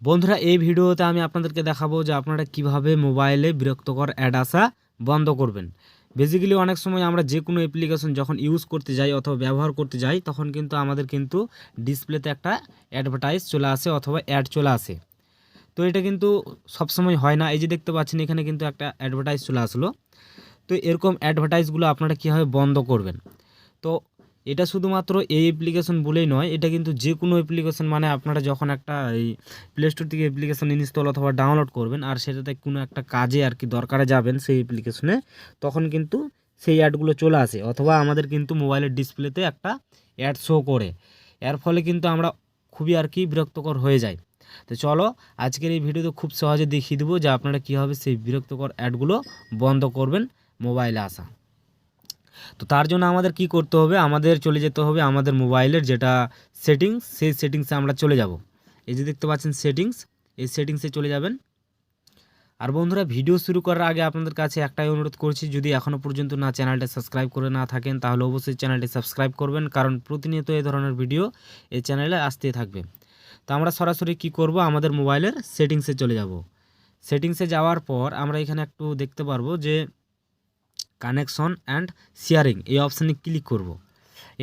বন্ধুরা, এই ভিডিওতে আমি আপনাদেরকে দেখাবো যে আপনারা কীভাবে মোবাইলে বিরক্তকর অ্যাড আসা বন্ধ করবেন। বেসিক্যালি অনেক সময় আমরা যে কোনো অ্যাপ্লিকেশন যখন ইউজ করতে যাই অথবা ব্যবহার করতে যাই, তখন কিন্তু আমাদের কিন্তু ডিসপ্লেতে একটা অ্যাডভার্টাইজ চলে আসে অথবা অ্যাড চলে আসে। তো এটা কিন্তু সবসময় হয় না। এই যে দেখতে পাচ্ছেন, এখানে কিন্তু একটা অ্যাডভার্টাইজ চলে আসলো। তো এরকম অ্যাডভার্টাইজগুলো আপনারা কীভাবে বন্ধ করবেন? তো এটা শুধুমাত্র এই অ্যাপ্লিকেশন বলেই নয়, এটা কিন্তু যে কোনো অ্যাপ্লিকেশন মানে আপনারা যখন একটা এই প্লে স্টোর থেকে অ্যাপ্লিকেশন ইনস্টল অথবা ডাউনলোড করবেন আর সেটাতে কোনো একটা কাজে আর কি দরকারে যাবেন সেই অ্যাপ্লিকেশনে তখন কিন্তু সেই অ্যাডগুলো চলে আসে। অথবা আমাদের কিন্তু মোবাইলের ডিসপ্লেতে একটা অ্যাড শো করে। এর ফলে কিন্তু আমরা খুবই আর কি বিরক্তকর হয়ে যায় তো চলো, আজকের এই ভিডিওতে খুব সহজে দেখিয়ে দেবো যে আপনারা কীভাবে সেই বিরক্তকর অ্যাডগুলো বন্ধ করবেন মোবাইলে আসা। তো তার জন্য আমাদের কি করতে হবে? আমাদের চলে যেতে হবে আমাদের মোবাইলের যেটা সেটিংস সেই সেটিংসে আমরা চলে যাব। এই যে দেখতে পাচ্ছেন সেটিংস এই সেটিংসে চলে যাবেন। আর বন্ধুরা, ভিডিও শুরু করার আগে আপনাদের কাছে একটাই অনুরোধ করছি, যদি এখনও পর্যন্ত না চ্যানেলটা সাবস্ক্রাইব করে না থাকেন, তাহলে অবশ্যই চ্যানেলটি সাবস্ক্রাইব করবেন, কারণ প্রতিনিয়ত এই ধরনের ভিডিও এই চ্যানেলে আসতেই থাকবে। তো আমরা সরাসরি কি করব? আমাদের মোবাইলের সেটিংসে চলে যাব। সেটিংসে যাওয়ার পর আমরা এখানে একটু দেখতে পারব যে কানেকশন অ্যান্ড শেয়ারিং এই অপশানে ক্লিক করব।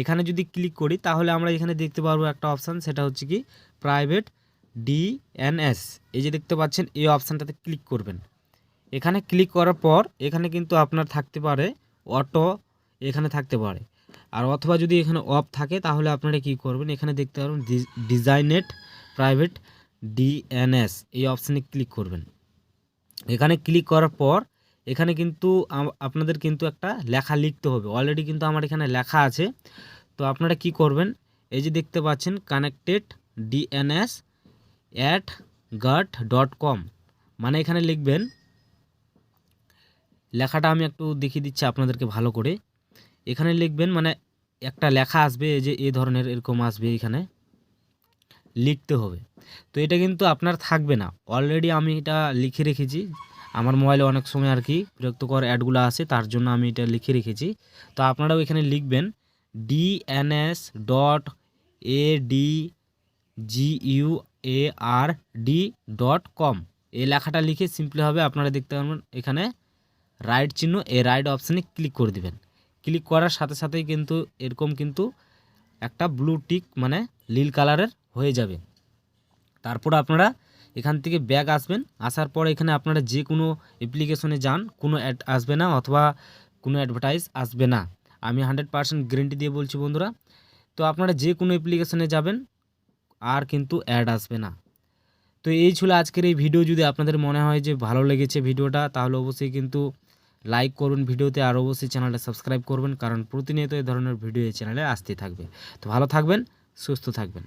এখানে যদি ক্লিক করি, তাহলে আমরা এখানে দেখতে পারব একটা অপশান সেটা হচ্ছে কি প্রাইভেট ডিএনএস এই যে দেখতে পাচ্ছেন, এই অপশানটাতে ক্লিক করবেন। এখানে ক্লিক করার পর, এখানে কিন্তু আপনার থাকতে পারে অটো এখানে থাকতে পারে। আর অথবা যদি এখানে অফ থাকে, তাহলে আপনারা কি করবেন, এখানে দেখতে পারবেন ডিজাইনেট প্রাইভেট ডিএনএস এই অপশানে ক্লিক করবেন। এখানে ক্লিক করার পর এখানে কিন্তু আপনাদের কিন্তু একটা লেখা লিখতে হবে। অলরেডি কিন্তু আমার এখানে লেখা আছে। তো আপনারা কি করবেন? এই যে দেখতে পাচ্ছেন connected DNS AdGuard dot com মানে এখানে লিখবেন, লেখাটা আমি একটু দেখিয়ে দিচ্ছি আপনাদেরকে ভালো করে। এখানে লিখবেন মানে একটা লেখা আসবে যে এ ধরনের এরকম আসবে এখানে। লিখতে হবে। তো এটা কিন্তু আপনার থাকবে না। অলরেডি আমি এটা লিখে রেখেছি। আমার মোবাইলে অনেক সময় আর কি বিরক্তকর অ্যাডগুলো আছে, তার জন্য আমি এটা লিখে রেখেছি। তো আপনারাও এখানে লিখবেন DNS dot A D G U A R D dot com এই লেখাটা লিখে সিম্পলি হবে আপনারা দেখতে পারবেন, এখানে রাইট চিহ্ন, এই রাইট অপশানে ক্লিক করে দিবেন। ক্লিক করার সাথে সাথেই কিন্তু এরকম কিন্তু একটা ব্লু টিক মানে নীল কালারের হয়ে যাবে। তারপর আপনারা এখান থেকে ব্যাগ আসবেন, আসার পর এখানে আপনারা যে কোনো অ্যাপ্লিকেশনে যান, কোনো অ্যাড আসবে না অথবা কোনো অ্যাডভার্টাইজ আসবে না। আমি হান্ড্রেড পার্সেন্ট গ্যারেন্টি দিয়ে বলছি বন্ধুরা, তো আপনারা যে কোনো অ্যাপ্লিকেশনে যাবেন, আর কিন্তু অ্যাড আসবে না। তো এই ছিল আজকের এই ভিডিও যদি আপনাদের মনে হয় যে ভালো লেগেছে ভিডিওটা, তাহলে অবশ্যই কিন্তু লাইক করুন ভিডিওতে, আর অবশ্যই চ্যানেলটা সাবস্ক্রাইব করবেন, কারণ প্রতিনিয়ত এই ধরনের ভিডিও এই চ্যানেলে আসতে থাকবে। তো ভালো থাকবেন, সুস্থ থাকবেন।